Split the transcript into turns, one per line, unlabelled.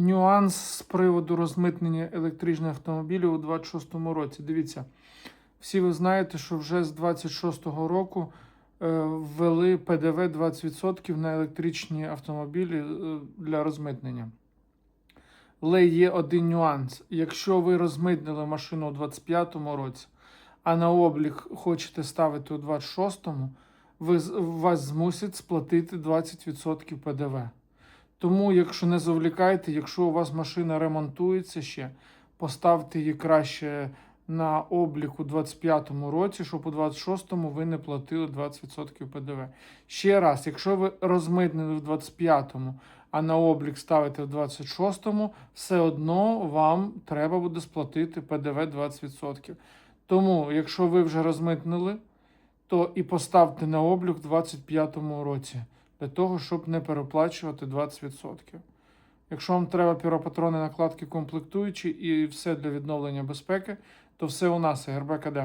нюанс з приводу розмитнення електричних автомобілів у 26-му році. Дивіться, всі ви знаєте, що вже з 26-го року е, ввели ПДВ 20% на електричні автомобілі е, для розмитнення. Але є один нюанс. Якщо ви розмитнили машину у 25-му році, а на облік хочете ставити у 26-му, ви, вас змусять сплатити 20% ПДВ. Тому, якщо не завлікайте, якщо у вас машина ремонтується ще, поставте її краще на облік у 25-му році, щоб у 26-му ви не платили 20% ПДВ. Ще раз, якщо ви розмитнили в 25-му, а на облік ставите в 26-му, все одно вам треба буде сплатити ПДВ 20%. Тому, якщо ви вже розмитнили, то і поставте на облік в 25-му році для того, щоб не переплачувати 20%. Якщо вам треба піропатрони, накладки комплектуючі і все для відновлення безпеки, то все у нас РБКД.